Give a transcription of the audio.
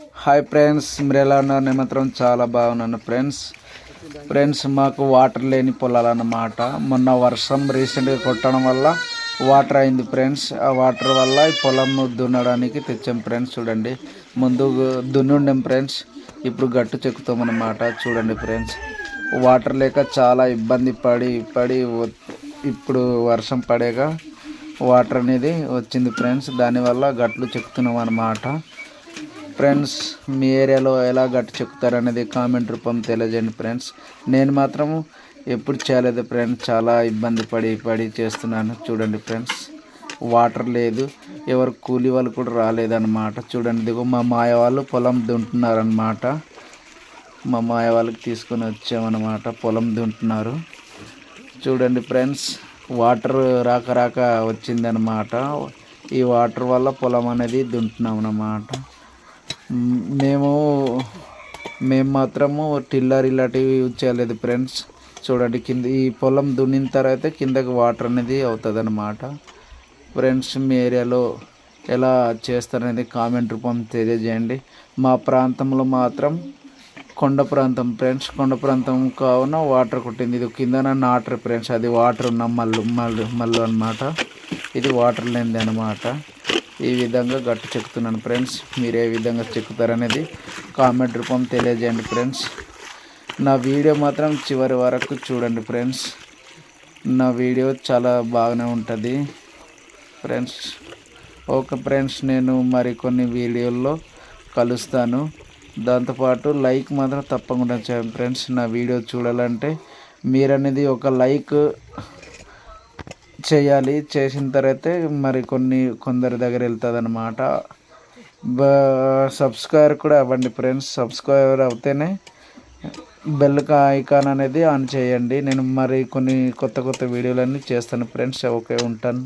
Hi friends మీరు ఎలా ఉన్నారు నేను మాత్రం చాలా బాగున్నాను ఫ్రెండ్స్ ఫ్రెండ్స్ మాకు వాటర్ లేని పొలాలన్నమాట. మొన్న వర్షం రీసెంట్గా కొట్టడం వల్ల వాటర్ అయింది ఫ్రెండ్స్ ఆ వాటర్ వల్ల ఈ పొలం దున్నడానికి తెచ్చాం ఫ్రెండ్స్ చూడండి. ముందు దున్నుండాం ఫ్రెండ్స్ ఇప్పుడు గట్టు చెక్కుతాం అన్నమాట చూడండి ఫ్రెండ్స్ వాటర్ లేక చాలా ఇబ్బంది పడి పడి ఇప్పుడు వర్షం పడేగా వాటర్ అనేది వచ్చింది ఫ్రెండ్స్ దానివల్ల గట్లు చెక్కుతున్నాం అన్నమాట ఫ్రెండ్స్ మీ ఏరియాలో ఎలా గట్టు చెక్కుతారు అనేది కామెంట్ రూపం తెలియజేయండి ఫ్రెండ్స్. నేను మాత్రం ఎప్పుడు చేయలేదు ఫ్రెండ్స్. చాలా ఇబ్బంది పడి పడి చేస్తున్నాను. చూడండి ఫ్రెండ్స్ వాటర్ లేదు. ఎవరు కూలి వాళ్ళు కూడా రాలేదన్నమాట. చూడండి దిగు మా మాయ వాళ్ళు పొలం దుంటున్నారనమాట మా మాయ వాళ్ళకి తీసుకొని వచ్చామన్నమాట పొలం దుంటున్నారు. చూడండి ఫ్రెండ్స్ వాటర్ రాక రాక వచ్చిందనమాట ఈ వాటర్ వల్ల పొలం అనేది దుంటున్నాం అన్నమాట మేము మేము మాత్రము టిల్లర్ ఇలాంటివి యూజ్ చేయలేదు ఫ్రెండ్స్ చూడండి కింద ఈ పొలం దున్నిన తర్వాత కిందకి వాటర్ అనేది అవుతుంది అనమాట ఫ్రెండ్స్ మీ ఏరియాలో ఎలా చేస్తారనేది కామెంట్ రూపం తెలియజేయండి. మా ప్రాంతంలో మాత్రం కొండ ప్రాంతం ఫ్రెండ్స్ కొండ ప్రాంతం కావున వాటర్ కొట్టింది. ఇది కిందన నాటర్ ఫ్రెండ్స్ అది వాటర్ ఉన్న మల్లు మల్లు మల్లు అనమాట ఇది వాటర్ లేనిది అనమాట ఈ విధంగా గట్టు చెక్కుతున్నాను ఫ్రెండ్స్. మీరు ఏ విధంగా చెక్కుతారనేది కామెంట్ రూపం తెలియజేయండి ఫ్రెండ్స్. నా వీడియో మాత్రం చివరి వరకు చూడండి ఫ్రెండ్స్. నా వీడియో చాలా బాగానే ఉంటుంది ఫ్రెండ్స్. ఓకే ఫ్రెండ్స్ నేను మరికొన్ని వీడియోల్లో కలుస్తాను. దాంతోపాటు లైక్ మాత్రం తప్పకుండా చేయండి ఫ్రెండ్స్. నా వీడియో చూడాలంటే మీరనేది ఒక లైక్ చేయాలి. చేసిన తర్వాత మరి కొన్ని కొందరి దగ్గర వెళ్తుంది అనమాట సబ్స్క్రైబర్ కూడా అవ్వండి ఫ్రెండ్స్. సబ్స్క్రైబర్ అవుతేనే బెల్ ఐకాన్ అనేది ఆన్ చేయండి. నేను మరి కొన్ని కొత్త కొత్త వీడియోలన్నీ చేస్తాను ఫ్రెండ్స్. ఓకే ఉంటాను.